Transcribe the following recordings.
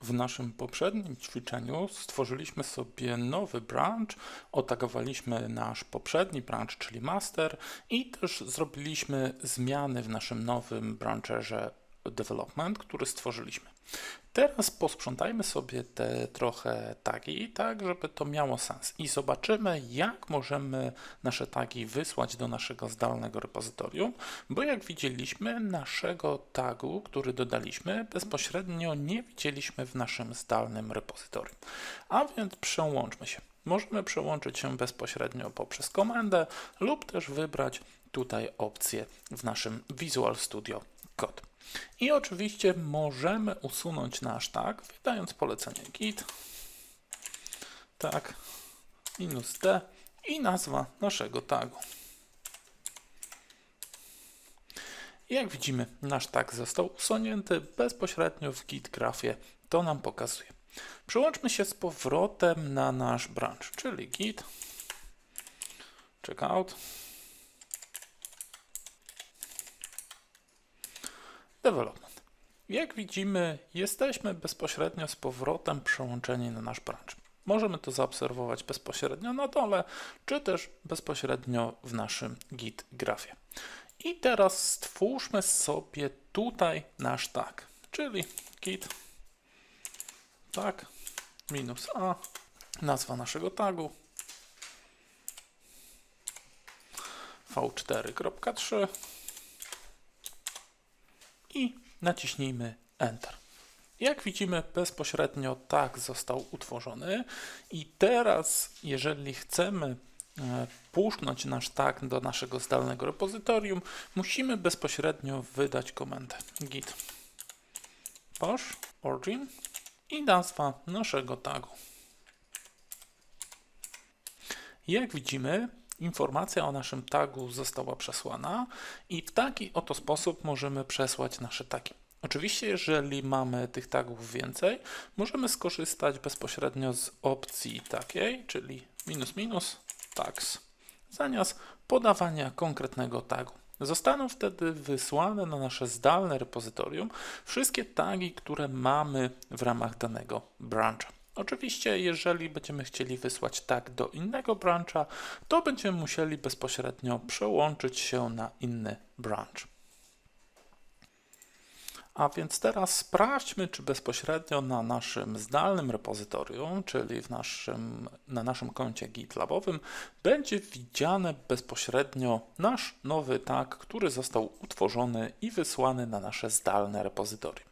W naszym poprzednim ćwiczeniu stworzyliśmy sobie nowy branch, otagowaliśmy nasz poprzedni branch, czyli master i też zrobiliśmy zmiany w naszym nowym brancherze development, który stworzyliśmy. Teraz posprzątajmy sobie te trochę tagi, tak żeby to miało sens i zobaczymy jak możemy nasze tagi wysłać do naszego zdalnego repozytorium, bo jak widzieliśmy naszego tagu, który dodaliśmy bezpośrednio nie widzieliśmy w naszym zdalnym repozytorium. A więc przełączmy się. Możemy przełączyć się bezpośrednio poprzez komendę lub też wybrać tutaj opcję w naszym Visual Studio Code. I oczywiście możemy usunąć nasz tag, wydając polecenie git, tak, minus d i nazwa naszego tagu. Jak widzimy, nasz tag został usunięty bezpośrednio w git grafie. To nam pokazuje. Przełączmy się z powrotem na nasz branch, czyli git, checkout, development. Jak widzimy, jesteśmy bezpośrednio z powrotem przełączeni na nasz branch. Możemy to zaobserwować bezpośrednio na dole, czy też bezpośrednio w naszym git grafie. I teraz stwórzmy sobie tutaj nasz tag, czyli git tag minus a, nazwa naszego tagu v4.3 i naciśnijmy Enter. Jak widzimy, bezpośrednio tak został utworzony i teraz, jeżeli chcemy e, puszczać nasz tag do naszego zdalnego repozytorium, musimy bezpośrednio wydać komendę git push origin i nazwa naszego tagu. Jak widzimy, informacja o naszym tagu została przesłana i w taki oto sposób możemy przesłać nasze tagi. Oczywiście, jeżeli mamy tych tagów więcej, możemy skorzystać bezpośrednio z opcji takiej, czyli minus minus tags, zamiast podawania konkretnego tagu. Zostaną wtedy wysłane na nasze zdalne repozytorium wszystkie tagi, które mamy w ramach danego brancha. Oczywiście, jeżeli będziemy chcieli wysłać tag do innego brancha, to będziemy musieli bezpośrednio przełączyć się na inny branch. A więc teraz sprawdźmy, czy bezpośrednio na naszym zdalnym repozytorium, czyli w naszym, na naszym koncie GitLabowym, będzie widziany bezpośrednio nasz nowy tag, który został utworzony i wysłany na nasze zdalne repozytorium.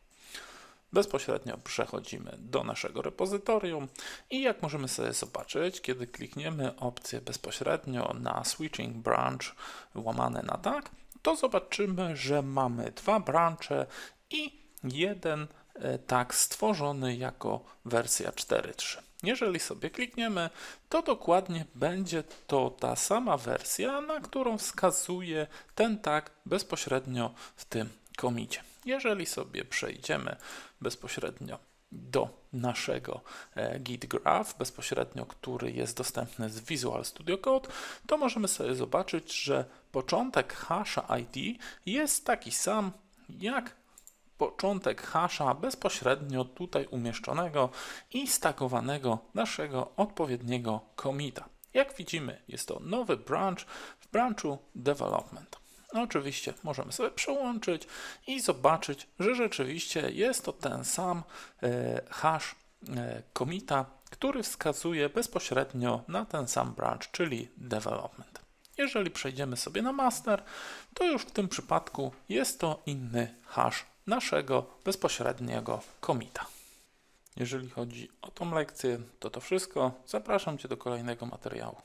Bezpośrednio przechodzimy do naszego repozytorium i jak możemy sobie zobaczyć, kiedy klikniemy opcję bezpośrednio na Switching Branch łamane na tak, to zobaczymy, że mamy dwa branche i jeden e, tag stworzony jako wersja 4.3. Jeżeli sobie klikniemy, to dokładnie będzie to ta sama wersja, na którą wskazuje ten tag bezpośrednio w tym komicie. Jeżeli sobie przejdziemy bezpośrednio do naszego e, git graph, bezpośrednio, który jest dostępny z Visual Studio Code, to możemy sobie zobaczyć, że początek hasza ID jest taki sam jak początek hasza bezpośrednio tutaj umieszczonego i stakowanego naszego odpowiedniego commita. Jak widzimy, jest to nowy branch w branchu development. No, oczywiście możemy sobie przełączyć i zobaczyć, że rzeczywiście jest to ten sam e, hash e, commita, który wskazuje bezpośrednio na ten sam branch, czyli development. Jeżeli przejdziemy sobie na master, to już w tym przypadku jest to inny hash naszego bezpośredniego commita. Jeżeli chodzi o tą lekcję, to to wszystko. Zapraszam Cię do kolejnego materiału.